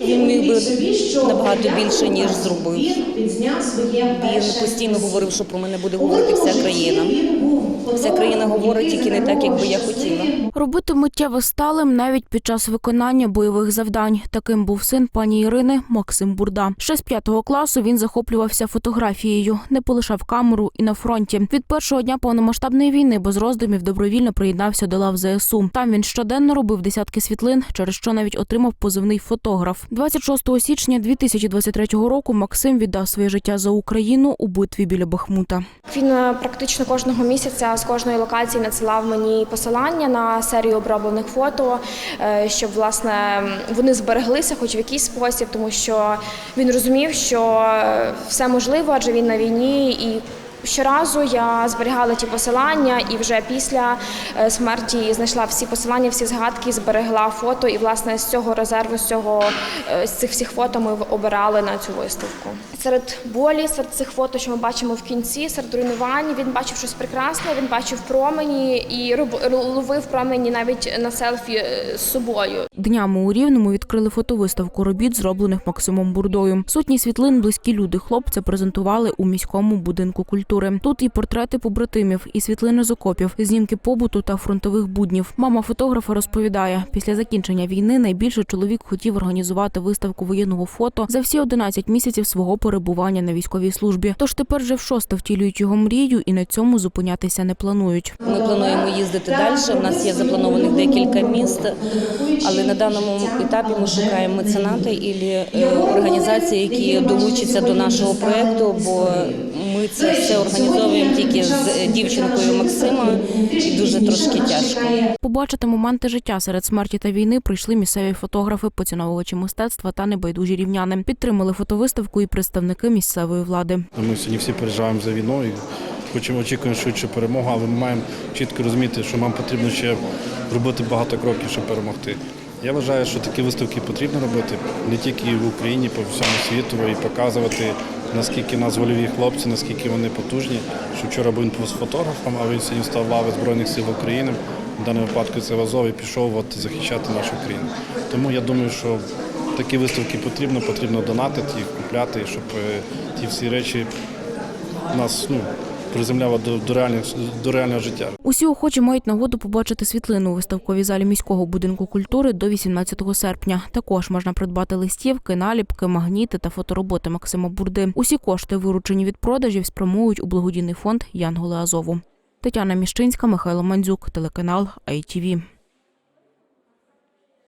Він міг би набагато більше, ніж зробив. Він Він постійно говорив, що про мене буде говорити вся країна. Вся країна говорить тільки не так, як би я хотіла. Робити миттєво сталим навіть під час виконання бойових завдань. Таким був син пані Ірини Максим Бурда. Ще з п'ятого класу він захоплювався фотографією, не полишав камеру і на фронті. Від першого дня повномасштабної війни без роздумів добровільно приєднався до лав ЗСУ. Там він щоденно робив десятки світлин, через що навіть отримав позивний фотограф. 26 січня 2023 року Максим віддав своє життя за Україну у битві біля Бахмута. Він е, практично кожного місяця з кожної локації надсилав мені посилання на серію оброблених фото, е, щоб власне вони збереглися, хоч в якийсь спосіб, тому що він розумів, що е, все можливо, адже він на війні і. Щоразу я зберігала ті посилання, і вже після е, смерті знайшла всі посилання, всі згадки, зберегла фото. І власне з цього резерву, з цього е, з цих всіх фото ми обирали на цю виставку. Серед болі, серед цих фото, що ми бачимо в кінці, серед руйнувань, він бачив щось прекрасне. Він бачив промені і ловив промені навіть на селфі е, з собою. Днями у Рівному відкрили фотовиставку робіт, зроблених Максимом Бурдою. Сотні світлин близькі люди хлопця презентували у міському будинку культури. Тут і портрети побратимів, і світлини з окопів, знімки побуту та фронтових буднів. Мама фотографа розповідає, після закінчення війни найбільше чоловік хотів організувати виставку воєнного фото за всі 11 місяців свого перебування на військовій службі. Тож тепер вже вшосте втілюють його мрію і на цьому зупинятися не планують. Ми плануємо їздити далі. У нас є запланованих декілька міст, але на даному етапі ми шукаємо меценати і організації, які долучаться до нашого проєкту, бо ми це все організовуємо тільки з дівчинкою Максима, і дуже трошки тяжко. Побачити моменти життя серед смерті та війни прийшли місцеві фотографи, поціновувачі мистецтва та небайдужі рівняни. Підтримали фотовиставку і представники місцевої влади. Ми сьогодні всі переживаємо за війну і хочемо очікуємо швидше перемогу, але ми маємо чітко розуміти, що нам потрібно ще робити багато кроків, щоб перемогти. Я вважаю, що такі виставки потрібно робити не тільки в Україні, по всьому світу, і показувати, наскільки нас вольові хлопці, наскільки вони потужні. Що вчора був з фотографом, а він сьогодні став лави Збройних сил України. В даному випадку це в Азов і пішов от, захищати нашу країну. Тому я думаю, що такі виставки потрібно, потрібно донатити їх, купляти, щоб е, ті всі речі нас ну, приземляли до, до, реальних, до реального життя. Усі охочі мають нагоду побачити світлину у виставковій залі міського будинку культури до 18 серпня. Також можна придбати листівки, наліпки, магніти та фотороботи Максима Бурди. Усі кошти, виручені від продажів, спрямують у благодійний фонд Янголи Азову. Тетяна Міщинська, Михайло Мандзюк, телеканал ITV.